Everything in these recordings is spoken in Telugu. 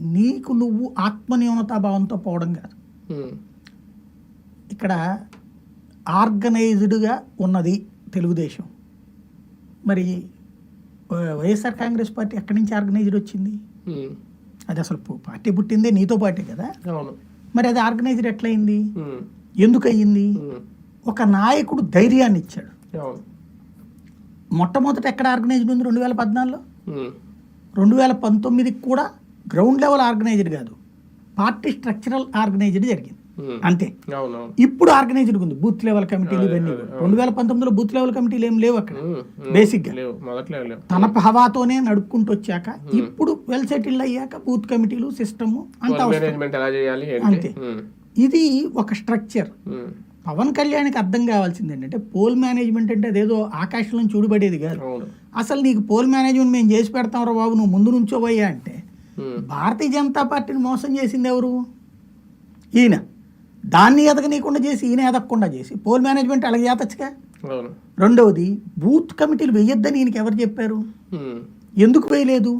నీకు నువ్వు ఆత్మన్యూనతాభావంతో పోవడం కాదు. ఇక్కడ ఆర్గనైజ్డ్గా ఉన్నది తెలుగుదేశం. మరి వైఎస్ఆర్ కాంగ్రెస్ పార్టీ ఎక్కడి నుంచి ఆర్గనైజ్డ్ వచ్చింది? అది అసలు పార్టీ పుట్టిందే నీతో పార్టీ కదా? మరి అది ఆర్గనైజ్డ్ ఎట్లయింది? ఎందుకు అయ్యింది ఒక నాయకుడు ధైర్యాన్ని ఇచ్చాడు. మొట్టమొదట ఎక్కడ ఆర్గనైజ్డ్ ఉంది రెండు వేల పద్నాలుగులో? రెండు వేల పంతొమ్మిదికి కూడా గ్రౌండ్ లెవెల్ ఆర్గనైజ్డ్ కాదు. పార్టీ స్ట్రక్చరల్ ఆర్గనైజ్డ్ జరిగింది. అంతే. ఇప్పుడు ఆర్గనైజ్డ్ ఉంది. బూత్ లెవెల్ కమిటీలు ఇవన్నీ. రెండు వేల పంతొమ్మిదిలో బూత్ లెవెల్ కమిటీలు ఏం లేవు అక్కడ. బేసిక్గా. తన హవాతోనే నడుపుకుంటూ వచ్చాక ఇప్పుడు వెల్ సెటిల్ అయ్యాక బూత్ కమిటీలు సిస్టమ్ అంతా ఇది ఒక స్ట్రక్చర్. పవన్ కళ్యాణ్కి అర్థం కావాల్సింది ఏంటంటే పోల్ మేనేజ్మెంట్ అంటే అదేదో ఆకాశంలో చూడబడేది కాదు. అసలు నీకు పోల్ మేనేజ్మెంట్ మేము చేసి పెడతాం రా బాబు నువ్వు ముందు నుంచోబోయా అంటే భారతీయ జనతా పార్టీని మోసం చేసింది ఎవరు? ఈయన. దాన్ని ఎదగనీయకుండా చేసి ఈయన ఎదగకుండా చేసి పోల్ మేనేజ్మెంట్ అలాగే చేతచ్చుగా? రెండవది బూత్ కమిటీలు వెయ్యొద్దని ఈయనకి ఎవరు చెప్పారు? ఉమ్, ఎందుకు వేయలేదు?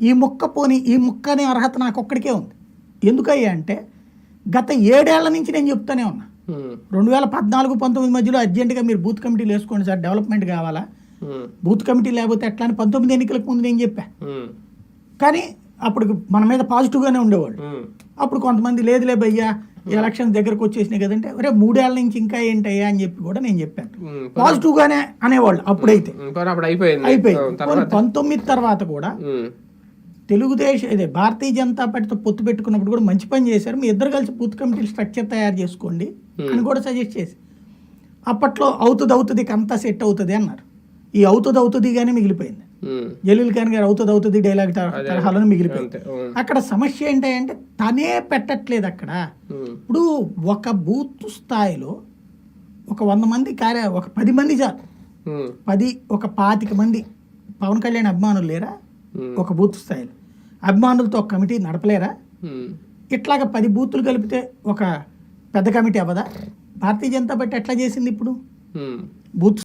ఈ ముక్క పోని ఈ ముక్క అనే అర్హత నాకు ఒక్కడికే ఉంది. ఎందుకయ్యా అంటే గత ఏడేళ్ళ నుంచి నేను చెప్తానే ఉన్నా. ఉమ్, రెండు వేల పద్నాలుగు పంతొమ్మిది మధ్యలో అర్జెంటుగా మీరు బూత్ కమిటీలు వేసుకోండి సార్ డెవలప్మెంట్ కావాలా? బూత్ కమిటీ లేకపోతే ఎట్లా అని పంతొమ్మిది ఎన్నికలకు ముందు నేను చెప్పా. కానీ అప్పుడు మన మీద పాజిటివ్గానే ఉండేవాళ్ళు. అప్పుడు కొంతమంది లేదులే భయ్యా ఎలక్షన్ దగ్గరకు వచ్చేసినాయి కదంటే అరే మూడేళ్ళ నుంచి ఇంకా ఏంటయ్యా? అని చెప్పి కూడా నేను చెప్పాను. ఉమ్, పాజిటివ్గానే అనేవాళ్ళు అప్పుడైతే. అయిపోయింది. పంతొమ్మిది తర్వాత కూడా తెలుగుదేశం ఇదే భారతీయ జనతా పార్టీతో పొత్తు పెట్టుకున్నప్పుడు కూడా మంచి పని చేశారు. మీ ఇద్దరు కలిసి బూత్ కమిటీలు స్ట్రక్చర్ తయారు చేసుకోండి అని కూడా సజెస్ట్ చేసి. అప్పట్లో అవుతుంది అవుతుంది అంతా సెట్ అవుతుంది అన్నారు. ఈ అవుతుంది అవుతుంది కానీ మిగిలిపోయింది. జలీల్ ఖాన్ గారు అవుతుంది అవుతుంది డైలాగ్ తరహాలో మిగిలిపోయింది. అక్కడ సమస్య ఏంటంటే తనే పెట్టట్లేదు అక్కడ. ఉమ్, ఇప్పుడు ఒక బూత్ స్థాయిలో ఒక వంద మంది కార్య ఒక పది మంది చాలు ఉమ్, పది ఒక పాతిక మంది పవన్ కళ్యాణ్ అభిమానులు లేరా? ఒక బూత్ స్థాయిలో. అభిమానులతో ఒక కమిటీ నడపలేరా? ఇట్లాగ పది బూతులు కలిపితే ఒక పెద్ద కమిటీ అవ్వదా? భారతీయ జనతా పార్టీ ఎట్లా చేసింది ఇప్పుడు? బూత్